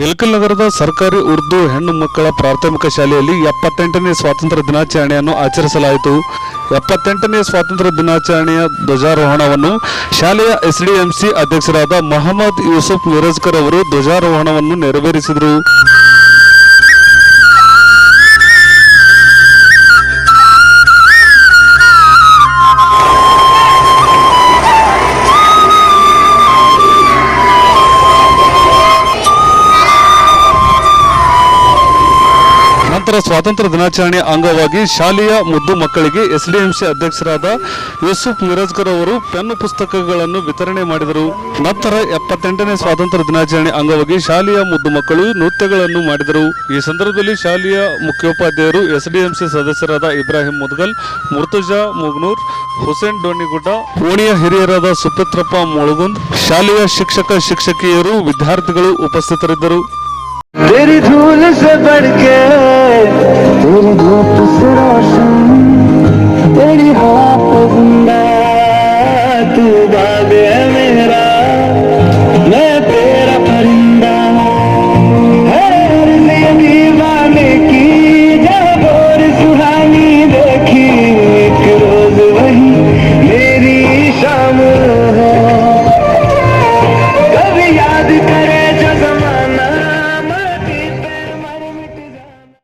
ಇಳಕಲ್ ನಗರದ ಸರ್ಕಾರಿ ಉರ್ದು ಹೆಣ್ಣು ಮಕ್ಕಳ ಪ್ರಾಥಮಿಕ ಶಾಲೆಯಲ್ಲಿ ಎಪ್ಪತ್ತೆಂಟನೇ ಸ್ವಾತಂತ್ರ್ಯ ದಿನಾಚರಣೆಯನ್ನು ಆಚರಿಸಲಾಯಿತು. ಎಪ್ಪತ್ತೆಂಟನೇ ಸ್ವಾತಂತ್ರ್ಯ ದಿನಾಚರಣೆಯ ಧ್ವಜಾರೋಹಣವನ್ನು ಶಾಲೆಯ ಎಸ್ಡಿಎಂಸಿ ಅಧ್ಯಕ್ಷರಾದ ಮೊಹಮ್ಮದ್ ಯೂಸುಫ್ ಮಿರಜ್ಕರ್ ಅವರು ಧ್ವಜಾರೋಹಣವನ್ನು ನೆರವೇರಿಸಿದರು. ನಂತರ ಸ್ವಾತಂತ್ರ್ಯ ದಿನಾಚರಣೆ ಅಂಗವಾಗಿ ಶಾಲೆಯ ಮುದ್ದು ಮಕ್ಕಳಿಗೆ ಎಸ್ಡಿಎಂಸಿ ಅಧ್ಯಕ್ಷರಾದ ಯೂಸುಫ್ ಮಿರಾಜ್ಕರ್ ಅವರು ಪೆನ್ ಪುಸ್ತಕಗಳನ್ನು ವಿತರಣೆ ಮಾಡಿದರು. ನಂತರ ಎಪ್ಪತ್ತೆಂಟನೇ ಸ್ವಾತಂತ್ರ್ಯ ದಿನಾಚರಣೆ ಅಂಗವಾಗಿ ಶಾಲೆಯ ಮುದ್ದು ಮಕ್ಕಳು ನೃತ್ಯಗಳನ್ನು ಮಾಡಿದರು. ಈ ಸಂದರ್ಭದಲ್ಲಿ ಶಾಲೆಯ ಮುಖ್ಯೋಪಾಧ್ಯಾಯರು ಎಸ್ಡಿಎಂಸಿ ಸದಸ್ಯರಾದ ಇಬ್ರಾಹಿಂ ಮುದ್ಗಲ್, ಮುರ್ತುಜಾ ಮುಗ್ನೂರ್, ಹುಸೇನ್ ಡೋಣಿಗುಡ್ಡ ಓಣಿಯ ಹಿರಿಯರಾದ ಸುಪತ್ರಪ್ಪ ಮೊಳಗುಂದ್, ಶಾಲೆಯ ಶಿಕ್ಷಕ, ಶಿಕ್ಷಕಿಯರು, ವಿದ್ಯಾರ್ಥಿಗಳು ಉಪಸ್ಥಿತರಿದ್ದರು. तेरी धूल से बढ़ के तेरी धूप से रोशन तेरी हाथ जिंदा तू बाबे